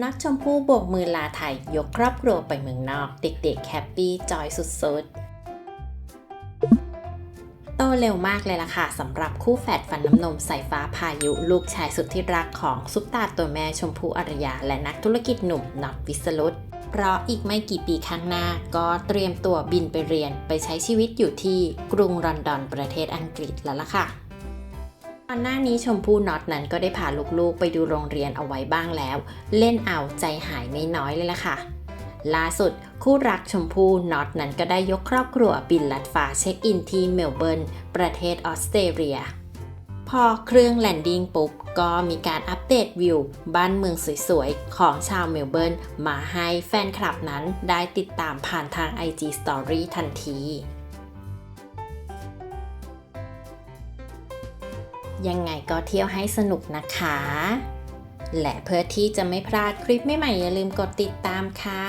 นักชมพู่โบกมือลาไทยยกครอบครัวไปเมืองนอก เด็กๆแฮปปี้จอยสุดๆ โตเร็วมากเลยล่ะค่ะสำหรับคู่แฝดฟันน้ำนมสายฟ้าพายุลูกชายสุดที่รักของซุปตาตัวแม่ชมพู่อารยา และนักธุรกิจหนุ่มน็อตวิสรุตเพราะอีกไม่กี่ปีข้างหน้าก็เตรียมตัวบินไปเรียนไปใช้ชีวิตอยู่ที่กรุงลอนดอนประเทศอังกฤษแล้วล่ะค่ะ อนหน้านี้ชมพู่น็อตนั้นก็ได้พาลูกๆ ไปดูโรงเรียนเอาไว้บ้างแล้ว เล่นเอาใจหายไม่น้อยเลยล่ะค่ะ ล่าสุดคู่รักชมพู่น็อตนั้นก็ได้ยกครอบครัวบินลัดฟ้าเช็คอินที่เมลเบิร์นประเทศออสเตรเลีย พอเครื่องแลนดิ้งปุ๊บ ก็มีการอัปเดตวิว บ้านเมืองสวยๆ ของชาวเมลเบิร์นมาให้แฟนคลับนั้นได้ติดตามผ่านทาง IG Story ทันที ยังไงก็เที่ยวให้สนุกนะคะ และเพื่อที่จะไม่พลาดคลิปใหม่ๆอย่าลืมกดติดตามค่ะ